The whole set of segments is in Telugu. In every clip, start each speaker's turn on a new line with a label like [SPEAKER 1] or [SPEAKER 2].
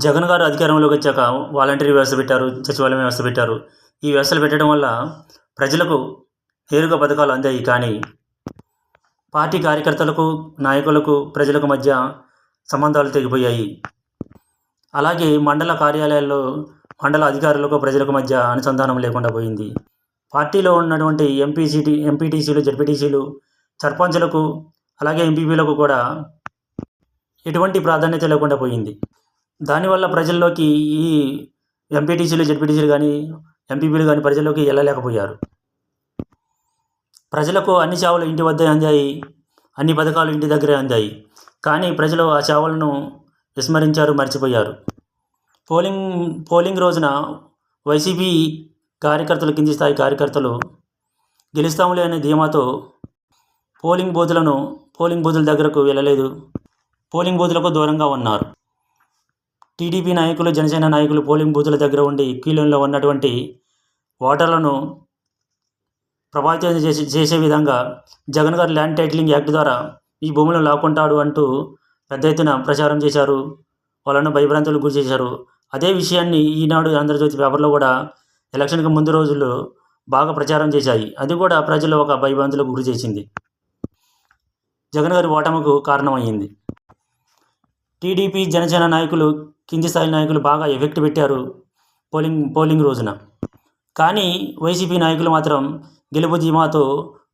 [SPEAKER 1] జగన్ గారు అధికారంలోకి వచ్చాక వాలంటరీ వ్యవస్థ పెట్టారు సచివాలయం వ్యవస్థ పెట్టారు. ఈ వ్యవస్థలు పెట్టడం వల్ల ప్రజలకు నేరుగా పథకాలు అందాయి. కానీ పార్టీ కార్యకర్తలకు నాయకులకు ప్రజలకు మధ్య సంబంధాలు తెగిపోయాయి. అలాగే మండల కార్యాలయాల్లో మండల అధికారులకు ప్రజలకు మధ్య అనుసంధానం లేకుండా పోయింది. పార్టీలో ఉన్నటువంటి ఎంపీసీటీ ఎంపీటీసీలు జడ్పీటీసీలు సర్పంచులకు అలాగే ఎంపీపీలకు కూడా ఎటువంటి ప్రాధాన్యత లేకుండా పోయింది. దానివల్ల ప్రజల్లోకి ఈ ఎంపీటీసీలు జడ్పీటీసీలు కానీ ఎంపీపీలు కానీ ప్రజల్లోకి వెళ్ళలేకపోయారు ప్రజలకు అన్ని సేవలు ఇంటి వద్దే అందాయి అన్ని పథకాలు ఇంటి దగ్గరే అందాయి. కానీ ప్రజలు ఆ సేవలను విస్మరించారు మర్చిపోయారు. పోలింగ్ పోలింగ్ రోజున వైసీపీ కార్యకర్తలు కింది స్థాయి కార్యకర్తలు గెలుస్తాములే అనే ధీమాతో పోలింగ్ బూతులను పోలింగ్ బూతుల దగ్గరకు వెళ్ళలేదు. పోలింగ్ బూతులకు దూరంగా ఉన్నారు. టీడీపీ నాయకులు జనసేన నాయకులు పోలింగ్ బూతుల దగ్గర ఉండి క్యూలైన్లో ఉన్నటువంటి ఓటర్లను ప్రభావితం చేసే చేసే విధంగా జగన్ గారు ల్యాండ్ టైటిలింగ్ యాక్ట్ ద్వారా ఈ భూములను లాక్కుంటాడు అంటూ పెద్ద ఎత్తున ప్రచారం చేశారు. వాళ్ళను భయభ్రాంతులకు గురి చేశారు. అదే విషయాన్ని ఈనాడు ఆంధ్రజ్యోతి పేపర్లో కూడా ఎలక్షన్కి ముందు రోజుల్లో బాగా ప్రచారం చేశాయి. అది కూడా ప్రజలు ఒక భయభ్రాంతులకు గురి చేసింది. జగన్ గారి ఓటమికు కారణమయ్యింది టీడీపీ జనసేన నాయకులు కింది స్థాయి నాయకులు బాగా ఎఫెక్ట్ పెట్టారు పోలింగ్ పోలింగ్ రోజున. కానీ వైసీపీ నాయకులు మాత్రం గెలుపు ధీమాతో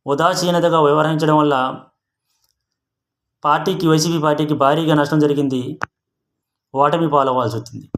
[SPEAKER 1] ఉదాసీనతగా వ్యవహరించడం వల్ల పార్టీకి వైసీపీ పార్టీకి భారీగా నష్టం జరిగింది. ఓటమి పాలవ్వాల్సి వచ్చింది